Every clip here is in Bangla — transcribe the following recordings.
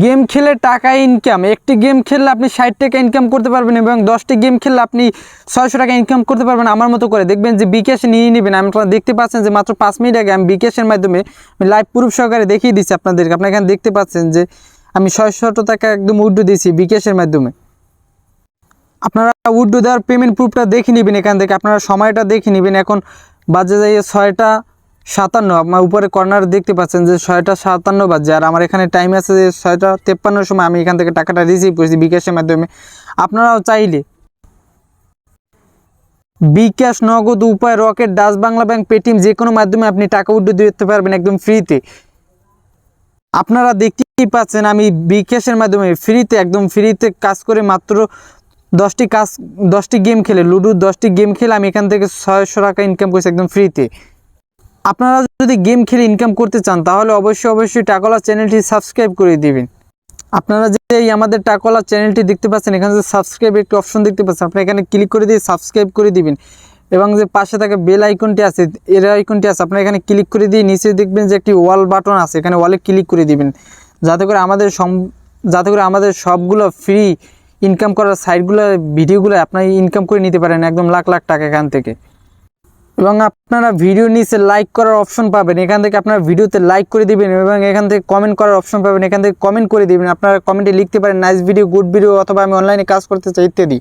গেম খেলে টাকা ইনকাম একটি গেম খেললে আপনি ষাট টাকা ইনকাম করতে পারবেন এবং দশটি গেম খেললে আপনি ছয়শো টাকা ইনকাম করতে পারবেন আমার মতো করে। দেখবেন যে বিকাশ নিয়ে নেবেন, আমি আপনারা দেখতে পাচ্ছেন যে মাত্র পাঁচ মিনিট আগে আমি বিকাশের মাধ্যমে লাইভ প্রুফ সহকারে দেখিয়ে দিচ্ছি আপনাদেরকে। আপনারা এখানে দেখতে পাচ্ছেন যে আমি ছয়শো টাকা একদম উড্ডু দিয়েছি বিকাশের মাধ্যমে। আপনারা উড্ডু দেওয়ার পেমেন্ট প্রুফটা দেখে নেবেন এখান থেকে। আপনারা সময়টা দেখে নেবেন। এখন বাজে যাই ছয়টা সাতান্ন। আমার উপরে কর্নার দেখতে পাচ্ছেন যে ছয়টা সাতান্ন বাজে আর আমার এখানে টাইম আছে যে ছয়টা তেপ্পান্নর সময় আমি এখান থেকে টাকাটা রিসিভ করেছি বিকাশের মাধ্যমে। আপনারাও চাইলে bKash Nagad, Upay, Rocket, Dutch Bangla Bank, Paytm যে কোনো মাধ্যমে আপনি টাকা উড্ডু দিতে পারবেন একদম ফ্রিতে আপনারা দেখতেই পাচ্ছেন আমি বিকাশের মাধ্যমে ফ্রিতে একদম ফ্রিতে কাজ করে মাত্র দশটি কাজ, দশটি গেম খেলে লুডো দশটি গেম খেলে আমি এখান থেকে ছয়শো টাকা ইনকাম করেছি একদম ফ্রিতে আপনারা যদি গেম খেলে ইনকাম করতে চান, তাহলে অবশ্যই অবশ্যই টাকলা চ্যানেলটি সাবস্ক্রাইব করে দিবেন। আপনারা যে এই আমাদের টাকলা চ্যানেলটি দেখতে পাচ্ছেন, এখানে যে সাবস্ক্রাইব একটি অপশন দেখতে পাচ্ছেন, আপনি এখানে ক্লিক করে দিয়ে সাবস্ক্রাইব করে দিবেন। এবং যে পাশে থাকা বেল আইকনটি আছে, এর আইকনটি আছে আপনারা এখানে ক্লিক করে দিয়ে নিচে দেখবেন যে একটি ওয়াল বাটন আছে, এখানে ওয়ালে ক্লিক করে দিবেন। যাতে করে আমাদের যাতে করে আমাদের সবগুলো ফ্রি ইনকাম করার সাইটগুলো ভিডিওগুলো আপনারা ইনকাম করে নিতে পারেন, একদম লাখ লাখ টাকা এখান থেকে। এবং আপনারা ভিডিও নিচে লাইক করার অপশন পাবেন। এখান থেকে আপনারা ভিডিওতে লাইক করে দিবেন এবং এখান থেকে কমেন্ট করার অপশন পাবেন। এখান থেকে কমেন্ট করে দিবেন। আপনারা কমেন্টে লিখতে পারেন নাইস ভিডিও গুড ভিডিও অথবা আমি অনলাইনে কাজ করতে চাই ইত্যাদি।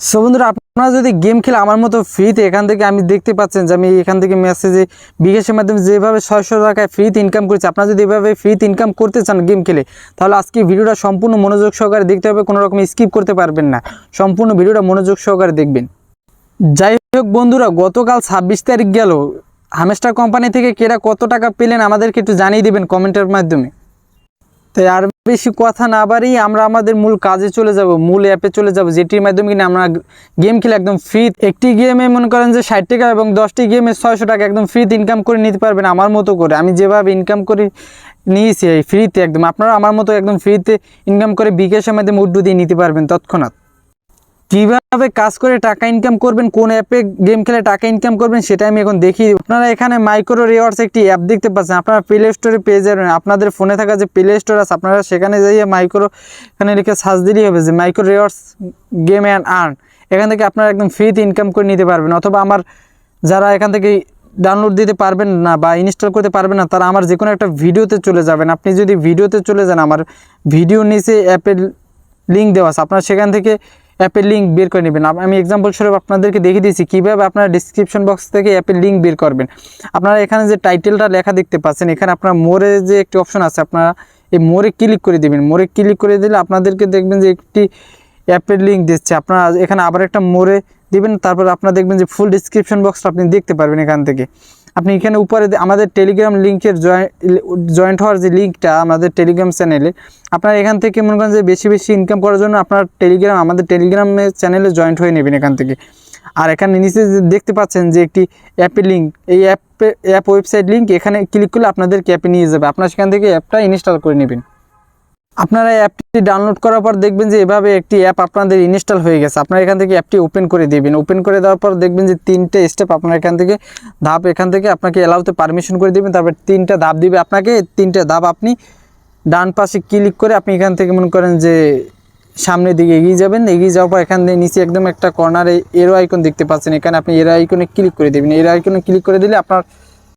সো বন্ধুরা, আপনারা যদি গেম খেলে আমার মতো ফ্রিতে এখান থেকে আমি দেখতে পাচ্ছেন যে আমি এখান থেকে মেসেজে বিকাশের মাধ্যমে যেভাবে ছয়শো টাকায় ফ্রিতে ইনকাম করছি, আপনারা যদি এভাবে ফ্রিতে ইনকাম করতে চান গেম খেলে, তাহলে আজকে ভিডিওটা সম্পূর্ণ মনোযোগ সহকারে দেখতে হবে কোনো রকম স্কিপ করতে পারবেন না। সম্পূর্ণ ভিডিওটা মনোযোগ সহকারে দেখবেন। যাই হোক বন্ধুরা, গতকাল ছাব্বিশ তারিখ গেল। হামেস্টার কোম্পানি থেকে কেরা কত টাকা পেলেন আমাদেরকে একটু জানিয়ে দিবেন কমেন্টের মাধ্যমে। তাই আর বেশি কথা না বাড়িয়ে আমরা আমাদের মূল কাজে চলে যাব, মূল অ্যাপে চলে যাব, যেটির মাধ্যমে কিনা আমরা গেম খেলে একদম ফ্রি একটি গেমে মনে করেন যে ষাট টাকা এবং দশটি গেমে ছয়শো টাকা একদম ফ্রিতে ইনকাম করে নিতে পারবেন আমার মতো করে। আমি যেভাবে ইনকাম করে নিয়েছি এই ফ্রিতে একদম, আপনারা আমার মতো একদম ফ্রিতে ইনকাম করে বিকাশের মাধ্যমে উড্ডু দিয়ে নিতে পারবেন তৎক্ষণাৎ। কীভাবে কাজ করে টাকা ইনকাম করবেন, কোন অ্যাপে গেম খেলে টাকা ইনকাম করবেন, সেটা আমি এখন দেখি আপনারা এখানে মাইক্রো রিওয়ার্ডস একটি অ্যাপ দেখতে পাচ্ছেন। আপনারা প্লে স্টোরে পেয়ে যাবেন। আপনাদের ফোনে থাকা যে প্লে স্টোর আছে, আপনারা সেখানে যাইয়ে মাইক্রো এখানে লিখে সার্চ দিলেই হবে যে micro rewards game and earn এখান থেকে আপনারা একদম ফ্রিতে ইনকাম করে নিতে পারবেন। অথবা আমার যারা এখান থেকে ডাউনলোড দিতে পারবেন না বা ইনস্টল করতে পারবেন না, তারা আমার যে কোনো একটা ভিডিওতে চলে যাবেন। আপনি যদি ভিডিওতে চলে যান, আমার ভিডিও নিচে অ্যাপের লিঙ্ক দেওয়া আছে, আপনারা সেখান থেকে অ্যাপের লিঙ্ক বের করে নেবেন। আমি এক্সাম্পল স্বরূপ আপনাদেরকে দেখিয়ে দিয়েছি, কীভাবে আপনারা ডিসক্রিপশন বক্স থেকে অ্যাপের লিঙ্ক বের করবেন। আপনারা এখানে যে টাইটেলটা লেখা দেখতে পাচ্ছেন, এখানে আপনার মোড়ে যে একটি অপশন আছে, আপনারা এই মোড়ে ক্লিক করে দিবেন। মোড়ে ক্লিক করে দিলে আপনাদেরকে দেখবেন যে একটি অ্যাপের লিঙ্ক দিচ্ছে। আপনারা এখানে আবার একটা মোড়ে দিবেন, তারপর আপনারা দেখবেন যে ফুল ডিসক্রিপশন বক্সটা আপনি দেখতে পারবেন এখান থেকে। আপনি এখানে উপরে আমাদের টেলিগ্রাম লিঙ্কের জয়েন্ট জয়েন্ট হওয়ার যে লিঙ্কটা আমাদের টেলিগ্রাম চ্যানেলে আপনারা এখান থেকে মনে করেন যে বেশি বেশি ইনকাম করার জন্য আপনার টেলিগ্রাম আমাদের টেলিগ্রামে চ্যানেলে জয়েন্ট হয়ে নেবেন এখান থেকে। আর এখানে নিচে দেখতে পাচ্ছেন যে একটি অ্যাপের লিঙ্ক এই অ্যাপে অ্যাপ ওয়েবসাইট লিঙ্ক এখানে ক্লিক করলে আপনাদের অ্যাপে নিয়ে যাবে। আপনার সেখান থেকে অ্যাপটা ইনস্টল করে নেবেন। আপনারা অ্যাপটি ডাউনলোড করার পর দেখবেন যে এভাবে একটি অ্যাপ আপনাদের ইনস্টল হয়ে গেছে। আপনারা এখান থেকে অ্যাপটি ওপেন করে দিবেন। ওপেন করে দেওয়ার পর দেখবেন যে তিনটে স্টেপ আপনার এখান থেকে ধাপ এখান থেকে আপনাকে অ্যালাউতে পারমিশন করে দিবেন। তারপর তিনটা ধাপ দিবে আপনাকে। তিনটে ধাপ আপনি ডান পাশে ক্লিক করে আপনি এখান থেকে মনে করেন যে সামনের দিকে এগিয়ে যাবেন। এগিয়ে যাওয়ার পর এখান থেকে নিচে একদম একটা কর্নারে এরো আইকন দেখতে পাচ্ছেন। এখানে আপনি এরো আইকনে ক্লিক করে দেবেন। এরো আইকনে ক্লিক করে দিলে আপনার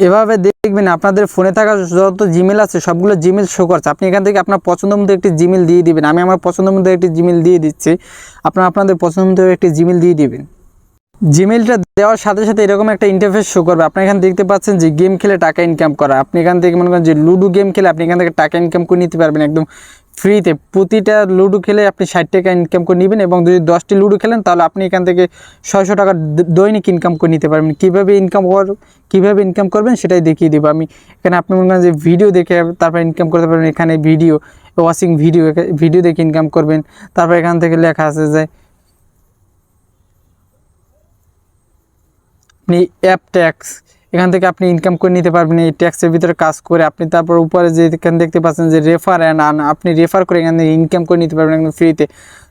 এভাবে দেখবেন আপনাদের ফোনে থাকা যত জিমেল আছে, সবগুলো জিমেল শো করছে। আপনি এখান থেকে আপনার পছন্দ মতো একটি জিমেল দিয়ে দিবেন। আমি আমার পছন্দ মতো একটি জিমেল দিয়ে দিচ্ছি। আপনার আপনাদের পছন্দ মতো একটি জিমেল দিয়ে দিবেন। জিমেলটা দেওয়ার সাথে সাথে এরকম একটা ইন্টারফেস শো করবে। আপনি এখানে দেখতে পাচ্ছেন যে গেম খেলে টাকা ইনকাম করা। আপনি এখান থেকে মনে করেন যে লুডো গেম খেলে আপনি এখান থেকে টাকা ইনকাম করে নিতে পারবেন একদম ফ্রিতে প্রতিটা লুডো খেলে আপনি ষাট টাকা ইনকাম করে নেবেন এবং যদি দশটি লুডো খেলেন, তাহলে আপনি এখান থেকে ছয়শো টাকা দৈনিক ইনকাম করে নিতে পারবেন। কীভাবে ইনকাম কর, কীভাবে ইনকাম করবেন সেটাই দেখিয়ে দেবো। আমি এখানে আপনি মনে করেন যে ভিডিও দেখে তারপর ইনকাম করতে পারবেন, এখানে ভিডিও ওয়াচিং ভিডিও ভিডিও দেখে ইনকাম করবেন। তারপর এখান থেকে লেখা আছে যে, আপনি অ্যাপ ট্যাক্স এখান থেকে আপনি ইনকাম করে নিতে পারবেন, এই ট্যাক্সের ভিতরে কাজ করে। আপনি তারপর উপরে যে এখানে দেখতে পাচ্ছেন যে রেফার অ্যান্ড আন আপনি রেফার করে এখান থেকে ইনকাম করে নিতে পারবেন একদম ফ্রিতে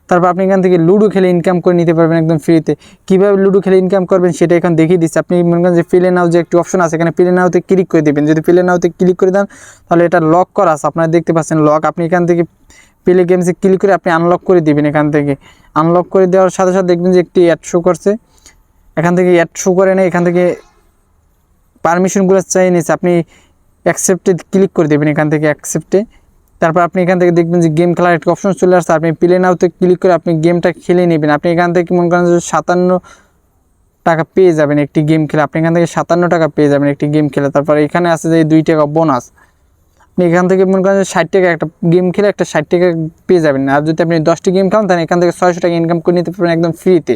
তারপর আপনি এখান থেকে লুডো খেলে ইনকাম করে নিতে পারবেন একদম ফ্রিতে কীভাবে লুডো খেলে ইনকাম করবেন সেটা এখন দেখিয়ে দিচ্ছি। আপনি মনে করেন যে ফিলে নাও যে একটি অপশন আছে, এখানে ফিলে নাওতে ক্লিক করে দেবেন। যদি ফিলে নাওতে ক্লিক করে দেন, তাহলে এটা লক করা আছে। আপনারা দেখতে পাচ্ছেন লক আপনি এখান থেকে প্লে গেমসে ক্লিক করে আপনি আনলক করে দিবেন এখান থেকে। আনলক করে দেওয়ার সাথে সাথে দেখবেন যে একটি অ্যাড শো করছে। এখান থেকে অ্যাড শো করে নেই এখান থেকে পারমিশনগুলো চাই নিচ্ছে আপনি অ্যাকসেপ্টে ক্লিক করে দেবেন এখান থেকে অ্যাকসেপ্টে তারপর আপনি এখান থেকে দেখবেন যে গেম খেলার একটা অপশন চলে আসছে, আপনি প্লে নাওতে ক্লিক করে আপনি গেমটা খেলে নেবেন। আপনি এখান থেকে মনে করেন যে সাতান্ন টাকা পেয়ে যাবেন একটি গেম খেলে, আপনি এখান থেকে সাতান্ন টাকা পেয়ে যাবেন একটি গেম খেলে। তারপর এখানে আছে যে দুই টাকা বোনাস আপনি এখান থেকে মনে করেন যে ষাট টাকা একটা গেম খেলে একটা ষাট টাকা পেয়ে যাবেন। আর যদি আপনি দশটি গেম খেলেন, তাহলে এখান থেকে ছয়শো টাকা ইনকাম করে নিতে পারবেন একদম ফ্রিতে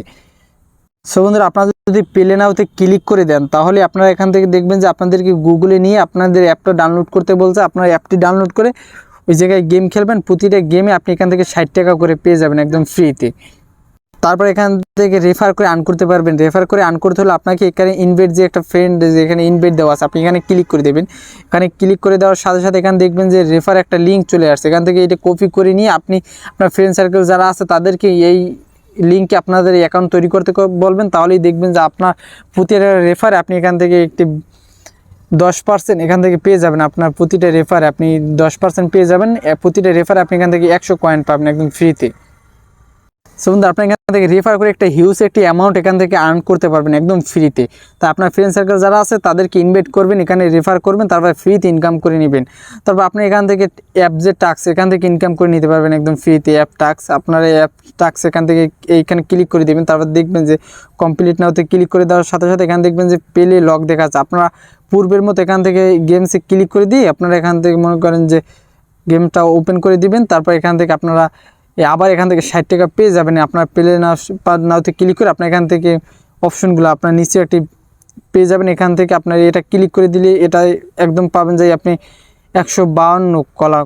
সো বন্ধুরা, আপনারা যদি প্লে নাওতে ক্লিক করে দেন, তাহলে আপনারা এখান থেকে দেখবেন যে আপনাদেরকে গুগলে নিয়ে আপনাদের অ্যাপটা ডাউনলোড করতে বলছে। আপনার অ্যাপটি ডাউনলোড করে ওই জায়গায় গেম খেলবেন। প্রতিটা গেমে আপনি এখান থেকে ষাট টাকা করে পেয়ে যাবেন একদম ফ্রিতে তারপর এখান থেকে রেফার করে আর্ন করতে পারবেন। রেফার করে আর্ন করতে হলে আপনাকে এখানে ইনভেট যে একটা ফ্রেন্ড যে এখানে ইনভেট দেওয়া আছে, আপনি এখানে ক্লিক করে দেবেন। এখানে ক্লিক করে দেওয়ার সাথে সাথে এখানে দেখবেন যে রেফার একটা লিঙ্ক চলে আসছে। এখান থেকে এটা কপি করে নিয়ে আপনি আপনার ফ্রেন্ড সার্কেল যারা আছে, তাদেরকে এই লিঙ্কে আপনাদের অ্যাকাউন্ট তৈরি করতে বলবেন, তাহলেই দেখবেন যে আপনার প্রতিটা রেফারে আপনি এখান থেকে একটি দশ পার্সেন্ট এখান থেকে পেয়ে যাবেন। আপনার প্রতিটা রেফারে আপনি দশ পার্সেন্ট পেয়ে যাবেন। প্রতিটা রেফারে আপনি এখান থেকে একশো কয়েন পাবেন একদম ফ্রিতে সো বন্ধু, আপনি এখান থেকে রেফার করে একটা হিউজ একটি অ্যামাউন্ট এখান থেকে আর্ন করতে পারবেন একদম ফ্রিতে তা আপনার ফ্রেন্ড সার্কেল যারা আছে, তাদেরকে ইনভাইট করবেন, এখানে রেফার করবেন, তারপর ফ্রিতে ইনকাম করে নেবেন। তারপর আপনি এখান থেকে অ্যাপ যে টাক্স এখান থেকে ইনকাম করে নিতে পারবেন একদম ফ্রিতে অ্যাপ টাক্স আপনার অ্যাপ টাক্স এখান থেকে এইখানে ক্লিক করে দেবেন, তারপর দেখবেন যে কমপ্লিট নাওতে ক্লিক করে দেওয়ার সাথে সাথে এখানে দেখবেন যে পেলে লক দেখাচ্ছে আপনারা পূর্বের মতো এখান থেকে গেমসে ক্লিক করে দিয়ে আপনারা এখান থেকে মনে করেন যে গেমটা ওপেন করে দিবেন, তারপর এখান থেকে আপনারা আবার এখান থেকে ষাট টাকা পেয়ে যাবেন। আপনার প্লে নাও নাওতে ক্লিক করে আপনার এখান থেকে অপশনগুলো আপনার নিচে একটি পেয়ে যাবেন। এখান থেকে আপনার এটা ক্লিক করে দিলে এটা একদম পাবেন যে আপনি একশো বাউন্ন কলা,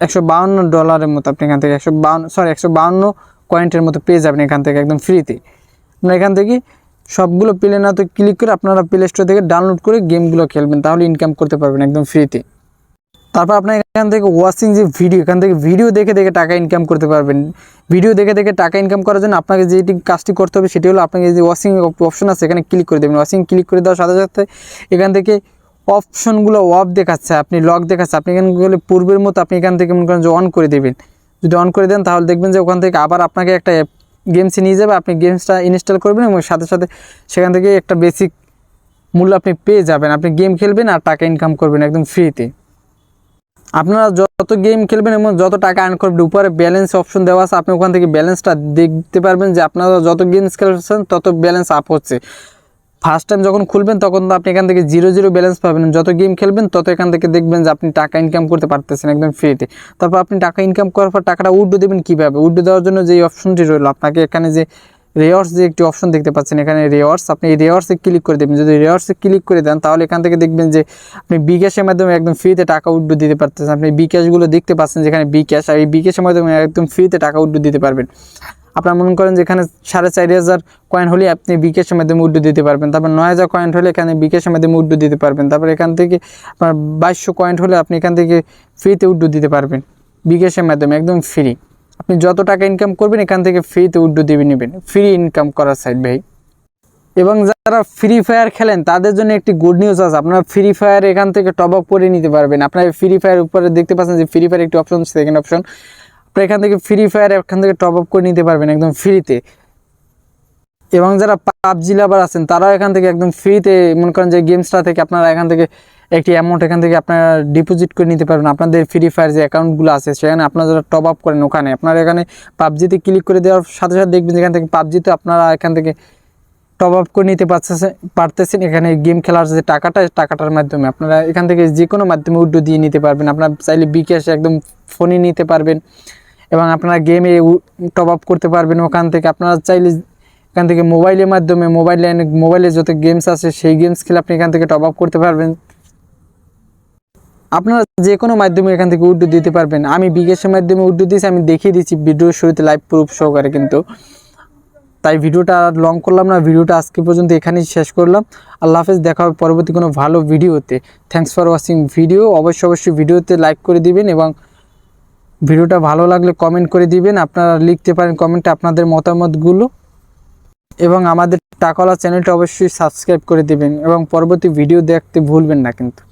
একশো বাউন্ন ডলারের মতো আপনি এখান থেকে একশো বাউন্ন সরি একশো বাউন্ন কয়েন্টের মতো পেয়ে যাবেন এখান থেকে একদম ফ্রিতে আপনার এখান থেকে সবগুলো প্লে নাওতে ক্লিক করে আপনারা প্লে স্টোর থেকে ডাউনলোড করে গেমগুলো খেলবেন, তাহলে ইনকাম করতে পারবেন একদম ফ্রিতে তারপর আপনার এখান থেকে ওয়াচিং যে ভিডিও এখান থেকে ভিডিও দেখে দেখে টাকা ইনকাম করতে পারবেন। ভিডিও দেখে দেখে টাকা ইনকাম করার জন্য আপনাকে যেটি কাজটি করতে হবে সেটি হলো আপনাকে যে ওয়াচিং অপশন আছে, এখানে ক্লিক করে দেবেন। ওয়াচিং ক্লিক করে দেওয়ার সাথে সাথে এখান থেকে অপশনগুলো অফ দেখাচ্ছে, আপনি লক দেখাচ্ছে। আপনি এখানে গেলে পূর্বের মতো আপনি এখান থেকে মনে করেন যে অন করে দেবেন। যদি অন করে দেন তাহলে দেখবেন যে ওখান থেকে আবার আপনাকে একটা গেমসে নিয়ে যাবে, আপনি গেমসটা ইনস্টল করবেন এবং সাথে সাথে সেখান থেকে একটা বেসিক মূল্য আপনি পেয়ে যাবেন। আপনি গেম খেলবেন আর টাকা ইনকাম করবেন একদম ফ্রিতে আপনারা যত গেম খেলবেন এবং যত টাকা আর্ন করবেন, উপরে ব্যালেন্স অপশন দেওয়া আছে, আপনি ওখান থেকে ব্যালেন্সটা দেখতে পারবেন যে আপনারা যত গেমস খেলছেন, তত ব্যালেন্স আপ হচ্ছে। ফার্স্ট টাইম যখন খুলবেন, তখন তো আপনি এখান থেকে জিরো জিরো ব্যালেন্স পাবেন। যত গেম খেলবেন, তত এখান থেকে দেখবেন যে আপনি টাকা ইনকাম করতে পারতেছেন একদম ফ্রিতে তারপর আপনি টাকা ইনকাম করার পর টাকাটা উড্ডো দেবেন কীভাবে? উড্ডো দেওয়ার জন্য যে অপশনটি রইল, আপনাকে এখানে যে রেওয়ার্স যে একটি অপশন দেখতে পাচ্ছেন, এখানে রেওয়ার্স আপনি এই রেওয়ার্সে ক্লিক করে দেবেন। যদি রেওয়ার্সে ক্লিক করে দেন, তাহলে এখান থেকে দেখবেন যে আপনি বিকাশের মাধ্যমে একদম ফ্রিতে টাকা উড্ডো দিতে পারতেছেন। আপনি বিকাশগুলো দেখতে পাচ্ছেন যেখানে বিকাশ আর এই বিকাশের মাধ্যমে একদম ফ্রিতে টাকা উড্ডো দিতে পারবেন। আপনার মনে করেন যে এখানে সাড়ে চারি হাজার কয়েন হলে আপনি বিকাশের মাধ্যমে উড্ডো দিতে পারবেন। তারপর নয় হাজার কয়েন হলে এখানে বিকাশের মাধ্যমে উড্ডো দিতে পারবেন। তারপর এখান থেকে আপনার বাইশশো কয়েন হলে আপনি এখান থেকে ফ্রিতে উড্ডো দিতে পারবেন। বিকাশের মাধ্যমে একদম ফ্রি আপনি যত টাকা ইনকাম করবেন, এখান থেকে ফ্রিতে উড্ডো দিয়ে নেবেন। ফ্রি ইনকাম করার সাইড ভাই। এবং যারা ফ্রি ফায়ার খেলেন, তাদের জন্য একটি গুড নিউজ আছে। আপনারা ফ্রি ফায়ার এখান থেকে টপ আপ করে নিতে পারবেন। আপনার ফ্রি ফায়ার উপরে দেখতে পাচ্ছেন যে ফ্রি ফায়ার একটি অপশন সেকেন্ড অপশন আপনারা এখান থেকে ফ্রি ফায়ার এখান থেকে টপ আপ করে নিতে পারবেন একদম ফ্রিতে এবং যারা পাবজি লাভার আছেন, তারাও এখান থেকে একদম ফ্রিতে মনে করেন যে গেমসটা থেকে আপনারা এখান থেকে একটি অ্যামাউন্ট এখান থেকে আপনারা ডিপোজিট করে নিতে পারবেন। আপনাদের ফ্রি ফায়ার যে অ্যাকাউন্টগুলো আছে, সেখানে আপনারা যারা টপ আপ করেন ওখানে, আপনারা এখানে পাবজিতে ক্লিক করে দেওয়ার সাথে সাথে দেখবেন এখান থেকে পাবজিতে আপনারা এখান থেকে টপ আপ করে নিতে পারতেছেন পারতেছেন। এখানে গেম খেলার যে টাকাটা টাকাটার মাধ্যমে আপনারা এখান থেকে যে কোনো মাধ্যমে উড্ডো দিয়ে নিতে পারবেন। আপনারা চাইলে বিকাশ একদম ফোনে নিতে পারবেন এবং আপনারা গেমে টপ আপ করতে পারবেন ওখান থেকে। আপনারা চাইলে এখান থেকে মোবাইলের মাধ্যমে মোবাইলে মোবাইলে যত গেমস আছে, সেই গেমস খেলে আপনি এখান থেকে টপ আপ করতে পারবেন। আপনারা যে কোনো মাধ্যমে এখান থেকে উড্ডু দিতে পারবেন। আমি বিকাশের মাধ্যমে উড্ডু দিয়েছি, আমি দেখিয়ে দিচ্ছি ভিডিওর শুরুতে লাইভ প্রুফ সহকারে কিন্তু। তাই ভিডিওটা আর লং করলাম না, ভিডিওটা আজকে পর্যন্ত এখানেই শেষ করলাম। আল্লাহ হাফেজ, দেখা হবে পরবর্তী কোনো ভালো ভিডিওতে। থ্যাংকস ফর ওয়াচিং ভিডিও অবশ্যই অবশ্যই ভিডিওতে লাইক করে দিবেন এবং ভিডিওটা ভালো লাগলে কমেন্ট করে দিবেন। আপনারা লিখতে পারেন কমেন্টে আপনাদের মতামতগুলো। এবং আমাদের টাকাওয়ালা চ্যানেলটা অবশ্যই সাবস্ক্রাইব করে দিবেন এবং পরবর্তী ভিডিও দেখতে ভুলবেন না কিন্তু।